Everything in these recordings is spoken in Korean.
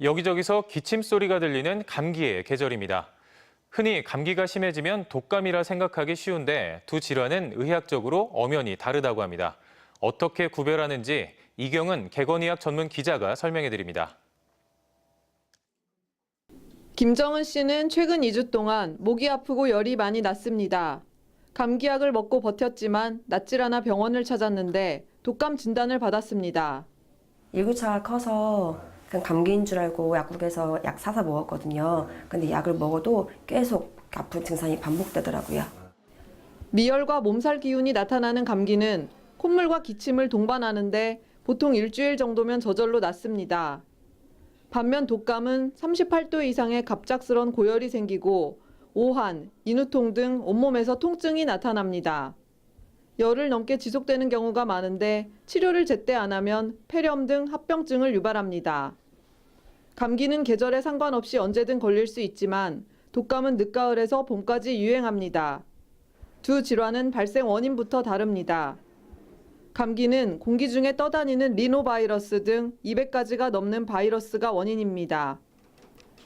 여기저기서 기침 소리가 들리는 감기의 계절입니다. 흔히 감기가 심해지면 독감이라 생각하기 쉬운데 두 질환은 의학적으로 엄연히 다르다고 합니다. 어떻게 구별하는지 이경은 개건의학 전문 기자가 설명해 드립니다. 김정은 씨는 최근 2주 동안 목이 아프고 열이 많이 났습니다. 감기약을 먹고 버텼지만 낫질 않아 병원을 찾았는데 독감 진단을 받았습니다. 일교차가 커서 그냥 감기인 줄 알고 약국에서 약 사서 먹었거든요. 근데 약을 먹어도 계속 아픈 증상이 반복되더라고요. 미열과 몸살 기운이 나타나는 감기는 콧물과 기침을 동반하는데 보통 일주일 정도면 저절로 낫습니다. 반면 독감은 38도 이상의 갑작스런 고열이 생기고 오한, 인후통 등 온몸에서 통증이 나타납니다. 열흘 넘게 지속되는 경우가 많은데 치료를 제때 안 하면 폐렴 등 합병증을 유발합니다. 감기는 계절에 상관없이 언제든 걸릴 수 있지만 독감은 늦가을에서 봄까지 유행합니다. 두 질환은 발생 원인부터 다릅니다. 감기는 공기 중에 떠다니는 리노바이러스 등 200가지가 넘는 바이러스가 원인입니다.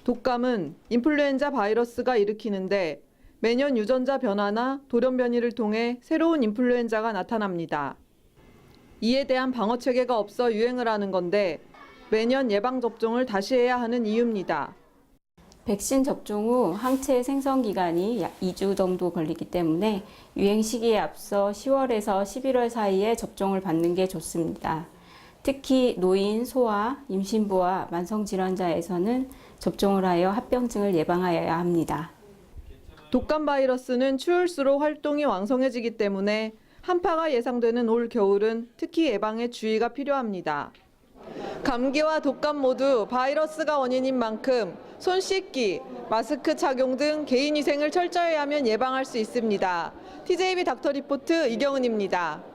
독감은 인플루엔자 바이러스가 일으키는데 매년 유전자 변화나 돌연 변이를 통해 새로운 인플루엔자가 나타납니다. 이에 대한 방어 체계가 없어 유행을 하는 건데 매년 예방 접종을 다시 해야 하는 이유입니다. 백신 접종 후 항체 생성 기간이 약 2주 정도 걸리기 때문에 유행 시기에 앞서 10월에서 11월 사이에 접종을 받는 게 좋습니다. 특히 노인, 소아, 임신부와 만성 질환자에서는 접종을 하여 합병증을 예방하여야 합니다. 독감 바이러스는 추울수록 활동이 왕성해지기 때문에 한파가 예상되는 올 겨울은 특히 예방에 주의가 필요합니다. 감기와 독감 모두 바이러스가 원인인 만큼 손 씻기, 마스크 착용 등 개인 위생을 철저히 하면 예방할 수 있습니다. TJB 닥터 리포트 이경은입니다.